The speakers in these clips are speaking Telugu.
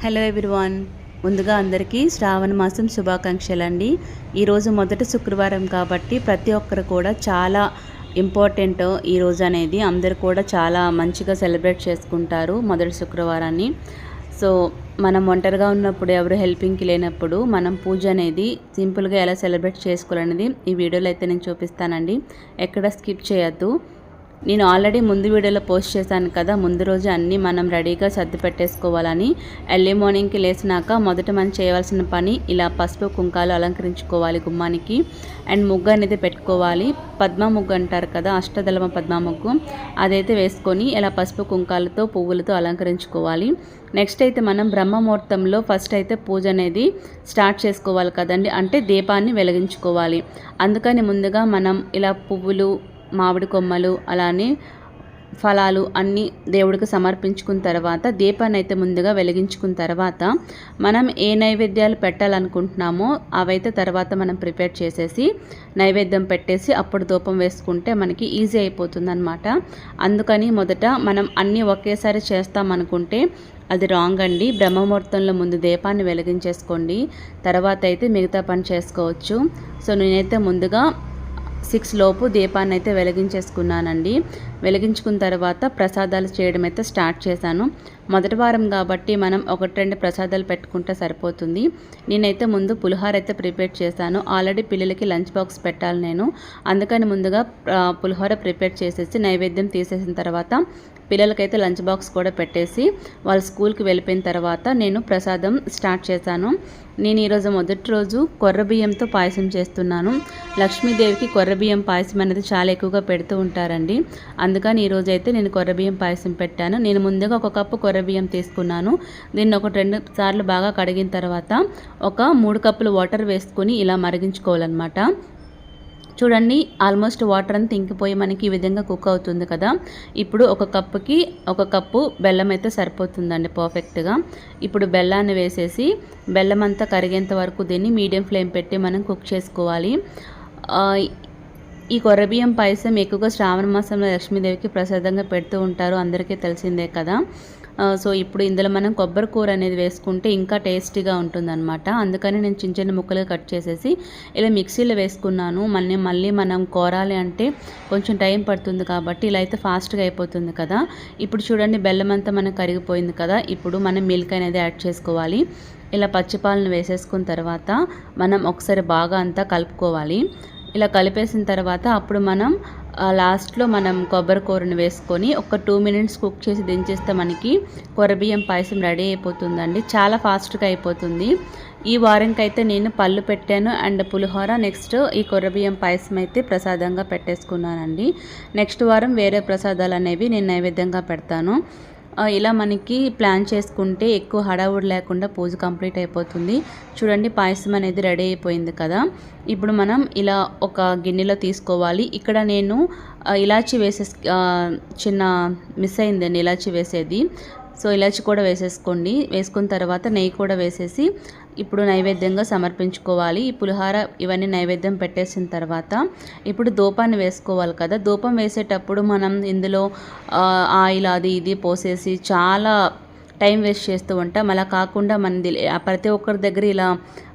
హలో ఎవ్రీవాన్ ముందుగా అందరికీ శ్రావణ మాసం శుభాకాంక్షలు అండి ఈరోజు మొదటి శుక్రవారం కాబట్టి ప్రతి ఒక్కరు కూడా చాలా ఇంపార్టెంట్ ఈరోజు అనేది అందరు కూడా చాలా మంచిగా సెలబ్రేట్ చేసుకుంటారు మొదటి శుక్రవారాన్ని. సో మనం ఒంటరిగా ఉన్నప్పుడు ఎవరు హెల్పింగ్కి లేనప్పుడు మనం పూజ అనేది సింపుల్గా ఎలా సెలబ్రేట్ చేసుకోవాలనేది ఈ వీడియోలో అయితే నేను చూపిస్తానండి. ఎక్కడ స్కిప్ చేయొద్దు. నేను ఆల్రెడీ ముందు వీడియోలో పోస్ట్ చేశాను కదా ముందు రోజు అన్నీ మనం రెడీగా సర్ది పెట్టేసుకోవాలని. ఎర్లీ మార్నింగ్కి లేచినాక మొదట మనం చేయవలసిన పని ఇలా పసుపు కుంకాలు అలంకరించుకోవాలి గుమ్మానికి. అండ్ ముగ్గు అనేది పెట్టుకోవాలి. పద్మ ముగ్గు అంటారు కదా అష్టదళమ పద్మ ముగ్గు. అదైతే వేసుకొని ఇలా పసుపు కుంకాలతో పువ్వులతో అలంకరించుకోవాలి. నెక్స్ట్ అయితే మనం బ్రహ్మముహూర్తంలో ఫస్ట్ అయితే పూజ అనేది స్టార్ట్ చేసుకోవాలి కదండి. అంటే దీపాన్ని వెలిగించుకోవాలి. అందుకని ముందుగా మనం ఇలా పువ్వులు మామిడి కొమ్మలు అలానే ఫలాలు అన్నీ దేవుడికి సమర్పించుకున్న తర్వాత దీపాన్ని అయితే ముందుగా వెలిగించుకున్న తర్వాత మనం ఏ నైవేద్యాలు పెట్టాలనుకుంటున్నామో అవైతే తర్వాత మనం ప్రిపేర్ చేసేసి నైవేద్యం పెట్టేసి అప్పుడు ధూపం వేసుకుంటే మనకి ఈజీ అయిపోతుందన్నమాట. అందుకని మొదట మనం అన్నీ ఒకేసారి చేస్తామనుకుంటే అది రాంగ్ అండి. బ్రహ్మముహూర్తంలో ముందు దీపాన్ని వెలిగించేసుకోండి. తర్వాత అయితే మిగతా పని చేసుకోవచ్చు. సో నేనైతే ముందుగా సిక్స్ లోపు దీపాన్ని అయితే వెలిగించేసుకున్నానండి. వెలిగించుకున్న తర్వాత ప్రసాదాలు చేయడం అయితే స్టార్ట్ చేశాను. మొదటి వారం కాబట్టి మనం ఒకటి రెండు ప్రసాదాలు పెట్టుకుంటే సరిపోతుంది. నేనైతే ముందు పులిహోర అయితే ప్రిపేర్ చేశాను. ఆల్రెడీ పిల్లలకి లంచ్ బాక్స్ పెట్టాలి నేను. అందుకని ముందుగా పులిహోర ప్రిపేర్ చేసేసి నైవేద్యం తీసేసిన తర్వాత పిల్లలకైతే లంచ్ బాక్స్ కూడా పెట్టేసి వాళ్ళ స్కూల్కి వెళ్ళిపోయిన తర్వాత నేను ప్రసాదం స్టార్ట్ చేశాను. నేను ఈరోజు మొదటి రోజు కొర్ర బియ్యంతో పాయసం చేస్తున్నాను. లక్ష్మీదేవికి కొర్ర బియ్యం పాయసం అనేది చాలా ఎక్కువగా పెడుతూ ఉంటారండి. అందుకని ఈరోజు అయితే నేను కొర్ర బియ్యం పాయసం పెట్టాను. నేను ముందుగా ఒక కప్పు కొర్ర బియ్యం తీసుకున్నాను. దీన్ని ఒక రెండు సార్లు బాగా కడిగిన తర్వాత ఒక మూడు కప్పులు వాటర్ వేసుకొని ఇలా మరిగించుకోవాలన్నమాట. చూడండి ఆల్మోస్ట్ వాటర్ అంతా ఇంకిపోయి మనకి ఈ విధంగా కుక్ అవుతుంది కదా. ఇప్పుడు ఒక కప్పుకి ఒక కప్పు బెల్లం అయితే సరిపోతుందండి పర్ఫెక్ట్గా. ఇప్పుడు బెల్లాన్ని వేసేసి బెల్లం అంతా కరిగేంత వరకు దీన్ని మీడియం ఫ్లేమ్ పెట్టి మనం కుక్ చేసుకోవాలి. ఈ కొర్రబియ్యం పాయసం ఎక్కువగా శ్రావణ మాసంలో లక్ష్మీదేవికి ప్రసాదంగా పెడుతూ ఉంటారు. అందరికీ తెలిసిందే కదా. సో ఇప్పుడు ఇందులో మనం కొబ్బరి కూర అనేది వేసుకుంటే ఇంకా టేస్టీగా ఉంటుందన్నమాట. అందుకని నేను చిన్న చిన్న ముక్కలుగా కట్ చేసేసి ఇలా మిక్సీలో వేసుకున్నాను. మళ్ళీ మళ్ళీ మనం కోరాలి అంటే కొంచెం టైం పడుతుంది కాబట్టి ఇలా అయితే ఫాస్ట్గా అయిపోతుంది కదా. ఇప్పుడు చూడండి బెల్లం అంతా మనకు కరిగిపోయింది కదా. ఇప్పుడు మనం మిల్క్ అనేది యాడ్ చేసుకోవాలి. ఇలా పచ్చిపాలను వేసేసుకున్న తర్వాత మనం ఒకసారి బాగా అంతా కలుపుకోవాలి. ఇలా కలిపేసిన తర్వాత అప్పుడు మనం లాస్ట్లో మనం కొబ్బరి కూరను వేసుకొని ఒక టూ మినిట్స్ కుక్ చేసి దించేస్తే మనకి కొరబియ్యం పాయసం రెడీ అయిపోతుందండి. చాలా ఫాస్ట్గా అయిపోతుంది. ఈ వారంకి అయితే నేను పళ్ళు పెట్టాను అండ్ పులిహోర. నెక్స్ట్ ఈ కొర్రబియ్యం పాయసం అయితే ప్రసాదంగా పెట్టేసుకున్నానండి. నెక్స్ట్ వారం వేరే ప్రసాదాలు అనేవి నేను నైవేద్యంగా పెడతాను. ఇలా మనకి ప్లాన్ చేసుకుంటే ఎక్కువ హడావుడి లేకుండా పూజ కంప్లీట్ అయిపోతుంది. చూడండి పాయసం అనేది రెడీ అయిపోయింది కదా. ఇప్పుడు మనం ఇలా ఒక గిన్నెలో తీసుకోవాలి. ఇక్కడ నేను ఇలాచి వేసే చిన్న మిస్ అయిందండి ఇలాచి వేసేది. సో ఇలాచి కూడా వేసేసుకోండి. వేసుకున్న తర్వాత నెయ్యి కూడా వేసేసి ఇప్పుడు నైవేద్యంగా సమర్పించుకోవాలి. ఈ పులిహార ఇవన్నీ నైవేద్యం పెట్టేసిన తర్వాత ఇప్పుడు దూపాన్ని వేసుకోవాలి కదా. దూపం వేసేటప్పుడు మనం ఇందులో ఆయిల్ అది ఇది పోసేసి చాలా టైం వేస్ట్ చేస్తూ ఉంటాం. అలా కాకుండా మనది ప్రతి ఒక్కరి దగ్గర ఇలా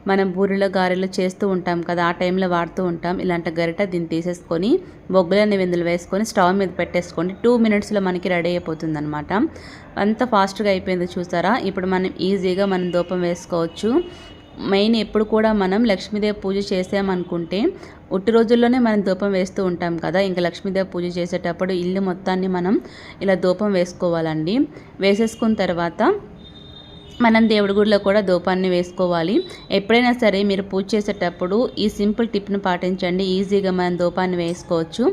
మనం బూరెలు గారెలు చేస్తూ ఉంటాం కదా ఆ టైంలో వాడుతూ ఉంటాం. ఇలాంటి గరిట దీన్ని తీసేసుకొని బొగ్గులని విందులు వేసుకొని స్టవ్ మీద పెట్టేసుకోండి టూ మినిట్స్లో మనకి రెడీ అయిపోతుంది అనమాట అంత ఫాస్ట్గా అయిపోయింది చూసారా? ఇప్పుడు మనం ఈజీగా మనం దూపం వేసుకోవచ్చు. మెయిన్ ఎప్పుడు కూడా మనం లక్ష్మీదేవి పూజ చేసామనుకుంటే ఉట్టి రోజుల్లోనే మనం ధూపం వేస్తూ ఉంటాం కదా. ఇంకా లక్ష్మీదేవి పూజ చేసేటప్పుడు ఇల్లు మొత్తాన్ని మనం ఇలా ధూపం వేసుకోవాలండి. వేసేసుకున్న తర్వాత మనం దేవుడి గుడిలో కూడా ధూపాన్ని వేసుకోవాలి. ఎప్పుడైనా సరే మీరు పూజ చేసేటప్పుడు ఈ సింపుల్ టిప్ను పాటించండి. ఈజీగా మనం ధూపాన్ని వేసుకోవచ్చు.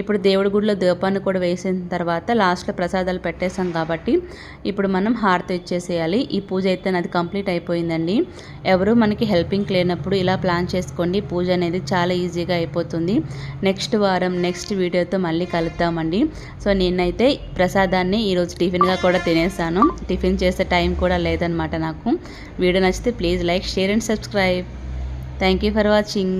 ఇప్పుడు దేవుడి గుడిలో ధూపాన్ని కూడా వేసిన తర్వాత లాస్ట్లో ప్రసాదాలు పెట్టేసాం కాబట్టి ఇప్పుడు మనం హారతి ఇచ్చేసేయాలి. ఈ పూజ అయితే నాది కంప్లీట్ అయిపోయిందండి. ఎవరు మనకి హెల్పింగ్ లేనప్పుడు ఇలా ప్లాన్ చేసుకోండి. పూజ అనేది చాలా ఈజీగా అయిపోతుంది. నెక్స్ట్ వారం నెక్స్ట్ వీడియోతో మళ్ళీ కలుద్దామండి. సో నేనైతే ప్రసాదాన్ని ఈరోజు టిఫిన్గా కూడా తినేసాను టిఫిన్ చేసే టైం కూడా లేదనమాట. అనమాట నాకు. వీడియో నచ్చితే please like share and subscribe. Thank you for watching